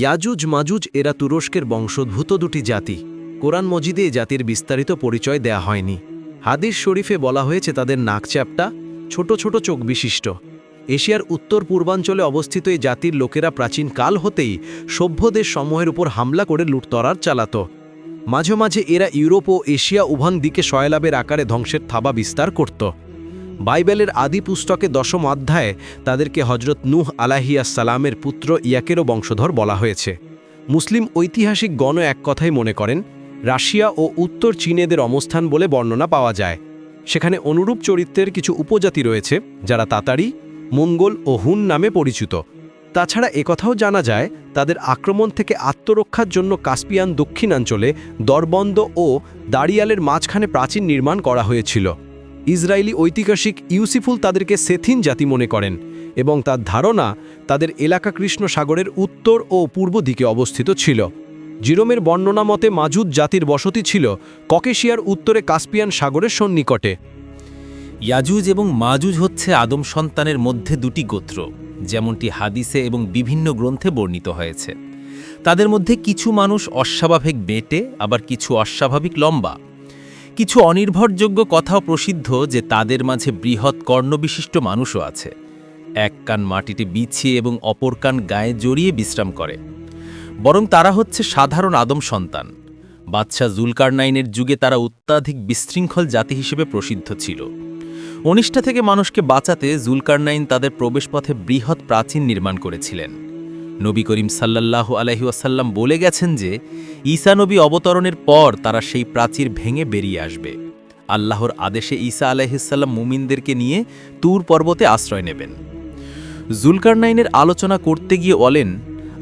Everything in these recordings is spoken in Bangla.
ইয়াজুজ মাজুজ এরা তুরস্কের বংশোদ্ভূত দুটি জাতি। কোরআন মজিদে এ জাতির বিস্তারিত পরিচয় দেয়া হয়নি। হাদিস শরীফে বলা হয়েছে তাদের নাকচ্যাপটা ছোট ছোট চোখ বিশিষ্ট। এশিয়ার উত্তর পূর্বাঞ্চলে অবস্থিত এই জাতির লোকেরা প্রাচীন কাল হতেই সভ্য দেশ সমূহের উপর হামলা করে লুটতরার চালাত। মাঝে মাঝে এরা ইউরোপ ও এশিয়া উভয় দিকে শয়লাভের আকারে ধ্বংসের থাবা বিস্তার করত। বাইবেলের আদি পুস্তকে দশম অধ্যায়ে তাদেরকে হজরত নূহ আলাহিয়াসালামের পুত্র ইয়াকেরও বংশধর বলা হয়েছে। মুসলিম ঐতিহাসিক গণ এক কথাই মনে করেন, রাশিয়া ও উত্তর চীনেদের অবস্থান বলে বর্ণনা পাওয়া যায়। সেখানে অনুরূপ চরিত্রের কিছু উপজাতি রয়েছে, যারা তাতারি মঙ্গল ও হুন নামে পরিচিত। তাছাড়া একথাও জানা যায়, তাদের আক্রমণ থেকে আত্মরক্ষার জন্য কাস্পিয়ান দক্ষিণাঞ্চলে দরবন্দ ও দাড়িয়ালের মাঝখানে প্রাচীন নির্মাণ করা হয়েছিল। ইসরায়েলি ঐতিহাসিক ইউসিফুল তাদেরকে সেথিন জাতি মনে করেন এবং তার ধারণা তাদের এলাকা কৃষ্ণ সাগরের উত্তর ও পূর্ব দিকে অবস্থিত ছিল। জিরোমের বর্ণনা মতে মাজুদ জাতির বসতি ছিল ককেশিয়ার উত্তরে কাস্পিয়ান সাগরের সন্নিকটে। ইয়াজুজ এবং মাজুজ হচ্ছে আদম সন্তানের মধ্যে দুটি গোত্র, যেমনটি হাদিসে এবং বিভিন্ন গ্রন্থে বর্ণিত হয়েছে। তাদের মধ্যে কিছু মানুষ অস্বাভাবিক বেটে, আবার কিছু অস্বাভাবিক লম্বা। কিছু অনির্ভরযোগ্য কথাও প্রসিদ্ধ যে তাদের মাঝে বৃহৎ কর্ণবিশিষ্ট মানুষও আছে। এক কান মাটিতে বিছিয়ে এবং অপর কান গায়ে জড়িয়ে বিশ্রাম করে। বরং তারা হচ্ছে সাধারণ আদম সন্তান। বাদশাহ জুলকারনাইনের যুগে তারা অত্যাধিক বিশৃঙ্খল জাতি হিসেবে প্রসিদ্ধ ছিল। অনিষ্ঠা থেকে মানুষকে বাঁচাতে জুলকারনাইন তাদের প্রবেশপথে বৃহৎ প্রাচীন নির্মাণ করেছিলেন। নবী করিম সাল্লাল্লাহু আলহিউসাল্লাম বলে গেছেন যে, ঈসা নবী অবতরণের পর তারা সেই প্রাচীর ভেঙে বেরিয়ে আসবে। আল্লাহর আদেশে ঈসা আলাইহিসাল্লাম মুমিনদেরকে নিয়ে তুর পর্বতে আশ্রয় নেবেন। জুলকারনাইনের আলোচনা করতে গিয়ে বলেন,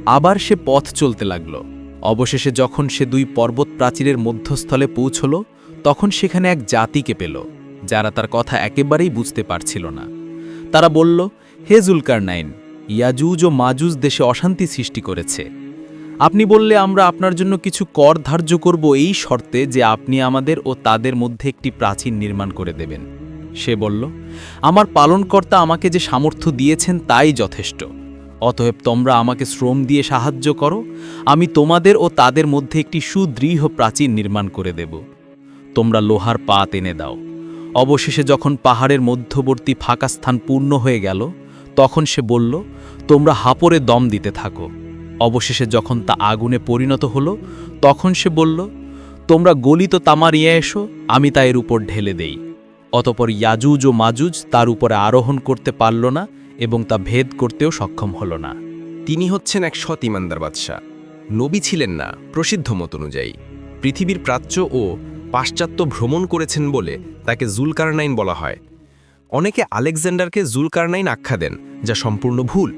আবার সে পথ চলতে লাগল। অবশেষে যখন সে দুই পর্বত প্রাচীরের মধ্যস্থলে পৌঁছল, তখন সেখানে এক জাতিকে পেল, যারা তার কথা একেবারেই বুঝতে পারছিল না। তারা বলল, হে জুলকারনাইন ইয়াজুজ ও মাজুজ দেশে অশান্তি সৃষ্টি করেছে। আপনি বললে, আমরা আপনার জন্য কিছু কর ধার্য করব এই শর্তে যে আপনি আমাদের ও তাদের মধ্যে একটি প্রাচীন নির্মাণ করে দেবেন। সে বলল, আমার পালনকর্তা আমাকে যে সামর্থ্য দিয়েছেন তাই যথেষ্ট। অতএব তোমরা আমাকে শ্রম দিয়ে সাহায্য করো, আমি তোমাদের ও তাদের মধ্যে একটি সুদৃঢ় প্রাচীন নির্মাণ করে দেব। তোমরা লোহার পাত এনে দাও। অবশেষে যখন পাহাড়ের মধ্যবর্তী ফাঁকা স্থান পূর্ণ হয়ে গেল তখন সে বলল, তোমরা হাপরে দম দিতে থাকো। অবশেষে যখন তা আগুনে পরিণত হলো, তখন সে বলল, তোমরা গলিত তামার ইয়ে এসো, আমি তা এর উপর ঢেলে দেই। অতপর ইয়াজুজ ও মাজুজ তার উপরে আরোহণ করতে পারল না এবং তা ভেদ করতেও সক্ষম হল না। তিনি হচ্ছেন এক সৎ ইমানদার বাদশাহ। নবী ছিলেন না, প্রসিদ্ধ মত অনুযায়ী। পৃথিবীর প্রাচ্য ও পাশ্চাত্য ভ্রমণ করেছেন বলে তাকে জুলকারনাইন বলা হয়। অনেকে আলেকজান্ডারকে জুলকারনাইন আখ্যা দেন, যা সম্পূর্ণ ভুল,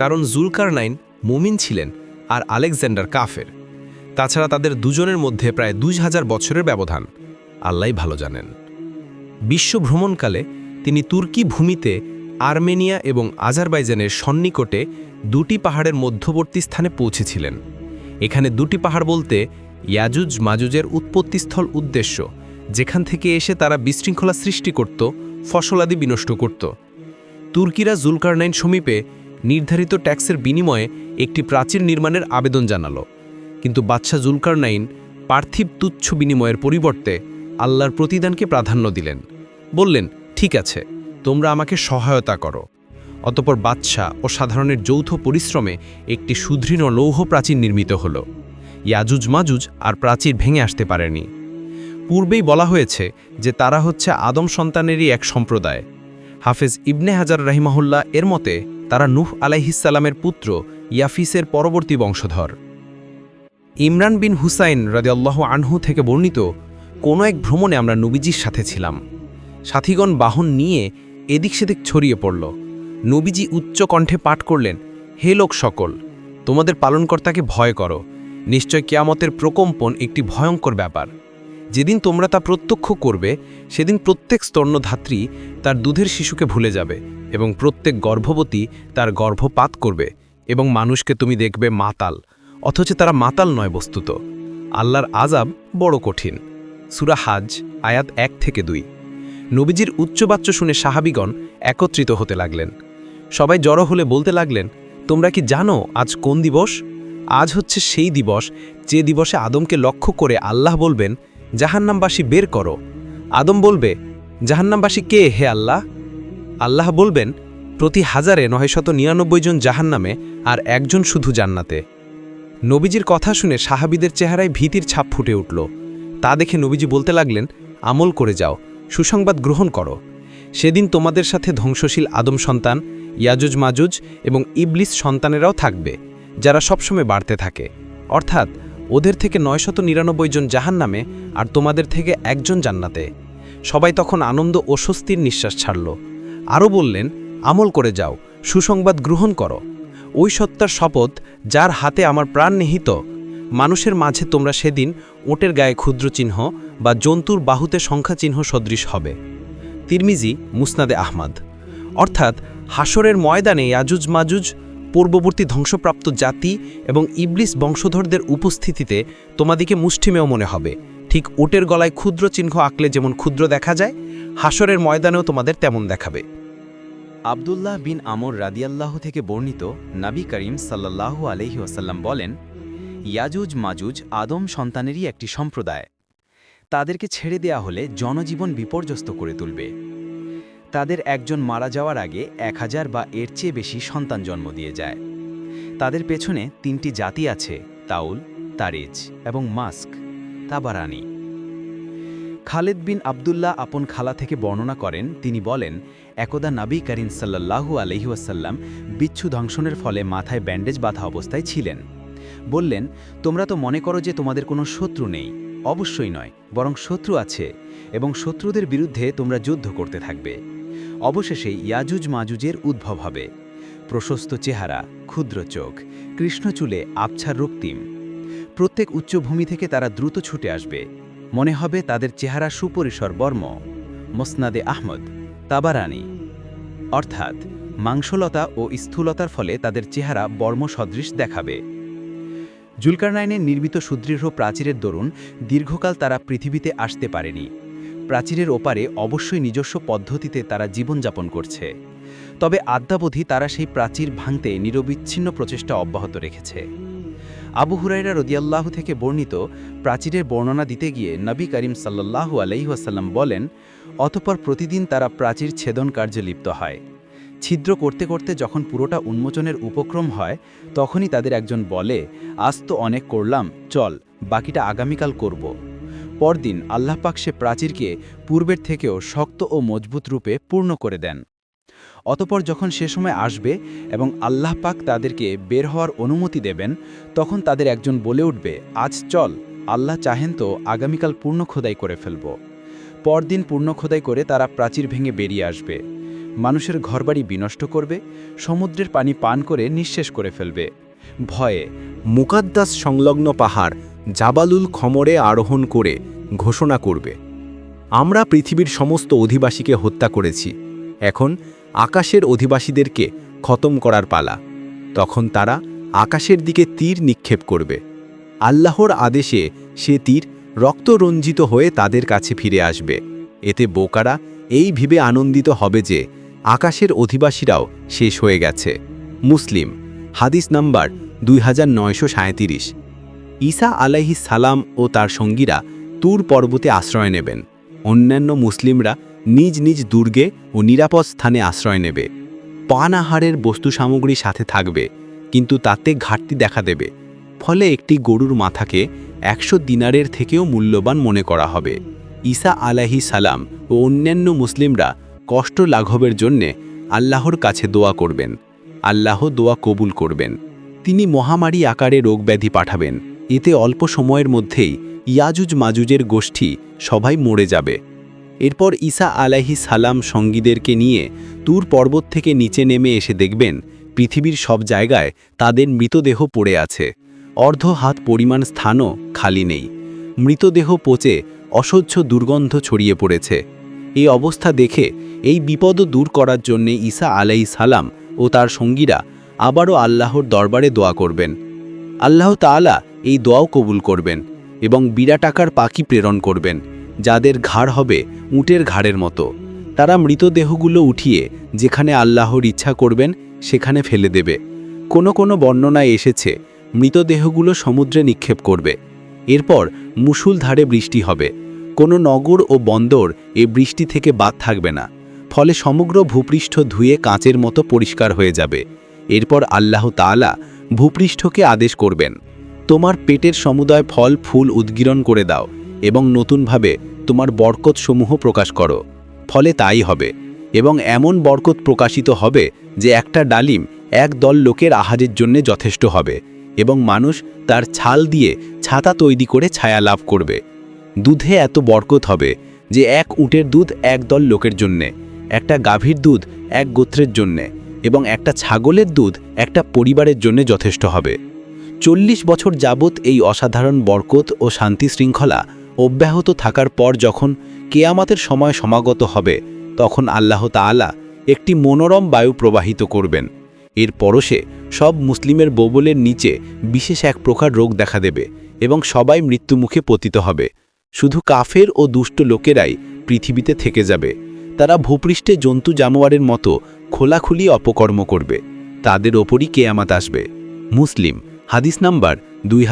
কারণ জুলকারনাইন মুমিন ছিলেন আর আলেকজান্ডার কাফের। তাছাড়া তাদের দুজনের মধ্যে প্রায় দুই হাজার বছরের ব্যবধান, আল্লাহ ভালো জানেন। বিশ্ব ভ্রমণকালে তিনি তুর্কি ভূমিতে আর্মেনিয়া এবং আজারবাইজানের সন্নিকটে দুটি পাহাড়ের মধ্যবর্তী স্থানে পৌঁছেছিলেন। এখানে দুটি পাহাড় বলতে ইয়াজুজ মাজুজের উৎপত্তিস্থল উদ্দেশ্য, যেখান থেকে এসে তারা বিশৃঙ্খলা সৃষ্টি করত ফসলাদি বিনষ্ট করত। তুর্কিরা জুলকারনাইন সমীপে নির্ধারিত ট্যাক্সের বিনিময়ে একটি প্রাচীর নির্মাণের আবেদন জানালো। কিন্তু বাদশাহ জুলকারনাইন পার্থিব তুচ্ছ বিনিময়ের পরিবর্তে আল্লাহর প্রতিদানকে প্রাধান্য দিলেন। বললেন, ঠিক আছে, তোমরা আমাকে সহায়তা করো। অতপর বাদশাহ ও সাধারণের যৌথ পরিশ্রমে একটি সুদৃঢ় লৌহ প্রাচীর নির্মিত হল। ইয়াজুজ মাজুজ আর প্রাচীর ভেঙে আসতে পারেনি। পূর্বেই বলা হয়েছে যে তারা হচ্ছে আদম সন্তানেরই এক সম্প্রদায়। হাফেজ ইবনে হাজার রাহিমাহুল্লাহ এর মতে, তারা নূহ আলাইহিসাল্লামের পুত্র ইয়াফিসের পরবর্তী বংশধর। ইমরান বিন হুসাইন রাদিয়াল্লাহ আনহু থেকে বর্ণিত, কোনো এক ভ্রমণে আমরা নবীজির সাথে ছিলাম। সাথীগণ বাহন নিয়ে এদিক সেদিক ছড়িয়ে পড়ল। নবীজি উচ্চ কণ্ঠে পাঠ করলেন, হে লোক সকল, তোমাদের পালনকর্তাকে ভয় করো। নিশ্চয় কেয়ামতের প্রকম্পন একটি ভয়ঙ্কর ব্যাপার। যেদিন তোমরা তা প্রত্যক্ষ করবে, সেদিন প্রত্যেক স্তর্ণধাত্রী তার দুধের শিশুকে ভুলে যাবে এবং প্রত্যেক গর্ভবতী তার গর্ভপাত করবে এবং মানুষকে তুমি দেখবে মাতাল, অথচ তারা মাতাল নয় বস্তুত। আল্লাহর আজাব বড় কঠিন। সুরা হাজ, আয়াত এক থেকে দুই। নবীজির উচ্চবাচ্য শুনে সাহাবিগণ একত্রিত হতে লাগলেন। সবাই জড়ো হলে বলতে লাগলেন, তোমরা কি জানো আজ কোন দিবস? আজ হচ্ছে সেই দিবস যে দিবসে আদমকে লক্ষ্য করে আল্লাহ বলবেন জাহান্নামবাসী বের করো। আদম বলবে, জাহান্নামবাসী কে হে আল্লাহ? আল্লাহ বলবেন, প্রতি হাজারে নয়শত নিরানব্বই জন জাহান্নামে আর একজন শুধু জান্নাতে। নবীজির কথা শুনে সাহাবিদের চেহারায় ভীতির ছাপ ফুটে উঠল। তা দেখে নবীজি বলতে লাগলেন, আমল করে যাও, সুসংবাদ গ্রহণ করো। সেদিন তোমাদের সাথে ধ্বংসশীল আদম সন্তান, ইয়াজুজ মাজুজ এবং ইবলিস সন্তানেরাও থাকবে, যারা সবসময় বাড়তে থাকে। অর্থাৎ ওদের থেকে নয়শত নিরানব্বই জন জাহান নামে আর তোমাদের থেকে একজন জান্নাতে। সবাই তখন আনন্দ ও স্বস্তির নিঃশ্বাস ছাড়ল। আরও বললেন, আমল করে যাও, সুসংবাদ গ্রহণ করো। ওই সত্তার শপথ যার হাতে আমার প্রাণ নিহিত। মানুষের মাঝে তোমরা সেদিন ওটের গায়ে ক্ষুদ্র চিহ্ন বা জন্তুর বাহুতে সংখ্যা চিহ্ন সদৃশ হবে। তিরমিজি, মুসনাদে আহমাদ। অর্থাৎ হাসরের ময়দানে ইয়াজুজ মাজুজ পূর্ববর্তী ধ্বংসপ্রাপ্ত জাতি এবং ইবলিস বংশধরদের উপস্থিতিতে তোমাদিকে মুষ্টিমেয় মনে হবে। ঠিক ওটের গলায় ক্ষুদ্র চিহ্ন আঁকলে যেমন ক্ষুদ্র দেখা যায়, হাসরের ময়দানেও তোমাদের তেমন দেখাবে। আবদুল্লাহ বিন আমর রাদিয়াল্লাহ থেকে বর্ণিত নাবি করিম সাল্লাল্লাহু আলহি ওয়াসাল্লাম বলেন, ইয়াজুজ মাজুজ আদম সন্তানেরই একটি সম্প্রদায়। তাদেরকে ছেড়ে দেয়া হলে জনজীবন বিপর্যস্ত করে তুলবে। তাদের একজন মারা যাওয়ার আগে এক হাজার বা এর চেয়ে বেশি সন্তান জন্ম দিয়ে যায়। তাদের পেছনে তিনটি জাতি আছে, তাউল, তারিজ এবং মাস্ক, তাবারানি। খালেদ বিন আবদুল্লাহ আপন খালা থেকে বর্ণনা করেন, তিনি বলেন, একদা নাবী করিম সাল্লাল্লাহু আলহিউসাল্লাম বিচ্ছু ধ্বংসনের ফলে মাথায় ব্যান্ডেজ বাঁধা অবস্থায় ছিলেন। বললেন, তোমরা তো মনে করো যে তোমাদের কোনো শত্রু নেই। অবশ্যই নয়, বরং শত্রু আছে এবং শত্রুদের বিরুদ্ধে তোমরা যুদ্ধ করতে থাকবে। অবশেষে ইয়াজুজ মাজুজের উদ্ভব হবে। প্রশস্ত চেহারা, ক্ষুদ্র চোখ কৃষ্ণচুলে আবছার রক্তিম। প্রত্যেক উচ্চভূমি থেকে তারা দ্রুত ছুটে আসবে। মনে হবে তাদের চেহারা সুপরিসর বর্ম। মোসনাদে আহমদ, তাবারানি। অর্থাৎ, মাংসলতা ও স্থূলতার ফলে তাদের চেহারা বর্ম সদৃশ দেখাবে। জুলকারনাইনের নির্মিত সুদৃঢ় প্রাচীরের দরুন দীর্ঘকাল তারা পৃথিবীতে আসতে পারেনি। প্রাচীরের ওপারে অবশ্যই নিজস্ব পদ্ধতিতে তারা জীবনযাপন করছে। তবে আদ্যাবধি তারা সেই প্রাচীর ভাঙতে নিরবিচ্ছিন্ন প্রচেষ্টা অব্যাহত রেখেছে। আবু হুরাইরা রদিয়াল্লাহ থেকে বর্ণিত প্রাচীরের বর্ণনা দিতে গিয়ে নবী করিম সাল্লাল্লাহু আলাইহাসাল্লাম বলেন, অতপর প্রতিদিন তারা প্রাচীর ছেদন কার্যে লিপ্ত হয়। ছিদ্র করতে করতে যখন পুরোটা উন্মোচনের উপক্রম হয়, তখনই তাদের একজন বলে, আজ তো অনেক করলাম, চল, বাকিটা আগামীকাল করব। পরদিন আল্লাহ পাক সে প্রাচীরকে পূর্বের থেকেও শক্ত ও মজবুত রূপে পূর্ণ করে দেন। অতপর যখন সে সময় আসবে এবং আল্লাহ পাক তাদেরকে বের হওয়ার অনুমতি দেবেন, তখন তাদের একজন বলে উঠবে, আজ চল, আল্লাহ চাহেন তো আগামীকাল পূর্ণ খোদাই করে ফেলব। পরদিন পূর্ণ খোদাই করে তারা প্রাচীর ভেঙে বেরিয়ে আসবে। মানুষের ঘরবাড়ি বিনষ্ট করবে, সমুদ্রের পানি পান করে নিঃশেষ করে ফেলবে। ভয়ে মুকাদ্দাস সংলগ্ন পাহাড় জাবালুল খমরে আরোহণ করে ঘোষণা করবে, আমরা পৃথিবীর সমস্ত অধিবাসীকে হত্যা করেছি। এখন আকাশের অধিবাসীদেরকে খতম করার পালা। তখন তারা আকাশের দিকে তীর নিক্ষেপ করবে। আল্লাহর আদেশে সে তীর রক্তরঞ্জিত হয়ে তাদের কাছে ফিরে আসবে। এতে বোকারা এই ভেবে আনন্দিত হবে যে আকাশের অধিবাসীরাও শেষ হয়ে গেছে। মুসলিম, হাদিস নাম্বার দুই হাজার নয়শো ঈসা আলাইহিস সালাম ও তার সঙ্গীরা তুর পর্বতে আশ্রয় নেবেন। অন্যান্য মুসলিমরা নিজ নিজ দুর্গে ও নিরাপদ স্থানে আশ্রয় নেবে। পান আহারের বস্তু সামগ্রী সাথে থাকবে, কিন্তু তাতে ঘাটতি দেখা দেবে। ফলে একটি গরুর মাথাকে একশো দিনারের থেকেও মূল্যবান মনে করা হবে। ঈসা আলাহি সালাম ও অন্যান্য মুসলিমরা কষ্ট লাঘবের জন্যে আল্লাহর কাছে দোয়া করবেন। আল্লাহ দোয়া কবুল করবেন। তিনি মহামারী আকারে রোগব্যাধি পাঠাবেন। এতে অল্প সময়ের মধ্যেই ইয়াজুজ মাজুজের গোষ্ঠী সবাই মরে যাবে। এরপর ঈসা আলাহি সালাম সঙ্গীদেরকে নিয়ে তুর পর্বত থেকে নিচে নেমে এসে দেখবেন পৃথিবীর সব জায়গায় তাদের মৃতদেহ পড়ে আছে। অর্ধ হাত পরিমাণ স্থানও খালি নেই। মৃতদেহ পচে অসহ্য দুর্গন্ধ ছড়িয়ে পড়েছে। এই অবস্থা দেখে এই বিপদ দূর করার জন্যে ঈসা আলাই সালাম ও তার সঙ্গীরা আবারও আল্লাহর দরবারে দোয়া করবেন। আল্লাহ তাআলা এই দোয়াও কবুল করবেন এবং বিরাটাকার পাখি প্রেরণ করবেন, যাদের ঘাড় হবে উটের ঘাড়ের মতো। তারা মৃতদেহগুলো উঠিয়ে যেখানে আল্লাহর ইচ্ছা করবেন, সেখানে ফেলে দেবে। কোনো কোনো বর্ণনায় এসেছে, মৃতদেহগুলো সমুদ্রে নিক্ষেপ করবে। এরপর মুষুলধারে বৃষ্টি হবে। কোনো নগর ও বন্দর এ বৃষ্টি থেকে বাদ থাকবে না। ফলে সমগ্র ভূপৃষ্ঠ ধুয়ে কাঁচের মতো পরিষ্কার হয়ে যাবে। এরপর আল্লাহ তাআলা ভূপৃষ্ঠকে আদেশ করবেন তোমার পেটের সমুদয় ফল, ফুল উদ্গীরণ করে দাও এবং নতুনভাবে তোমার বরকত সমূহ প্রকাশ করো। ফলে তাই হবে এবং এমন বরকত প্রকাশিত হবে যে একটা ডালিম এক দল লোকের আহারের জন্য যথেষ্ট হবে এবং মানুষ তার ছাল দিয়ে ছাতা তৈরি করে ছায়া লাভ করবে। দুধে এত বরকত হবে যে এক উটের দুধ এক দল লোকের জন্যে, একটা গাভীর দুধ এক গোত্রের জন্যে এবং একটা ছাগলের দুধ একটা পরিবারের জন্য যথেষ্ট হবে। চল্লিশ বছর যাবৎ এই অসাধারণ বরকত ও শান্তি শৃঙ্খলা অব্যাহত থাকার পর যখন কেয়ামাতের সময় সমাগত হবে, তখন আল্লাহ তাআলা একটি মনোরম বায়ু প্রবাহিত করবেন। এর পরশে সব মুসলিমের বোবলের নিচে বিশেষ এক প্রকার রোগ দেখা দেবে এবং সবাই মৃত্যুমুখে পতিত হবে। শুধু কাফের ও দুষ্ট লোকেরাই পৃথিবীতে থেকে যাবে। তারা ভূপৃষ্ঠে জন্তু জানোয়ারের মতো খোলাখুলি অপকর্ম করবে। তাদের ওপরই কেয়ামাত আসবে। মুসলিম হাদিস নাম্বার দুই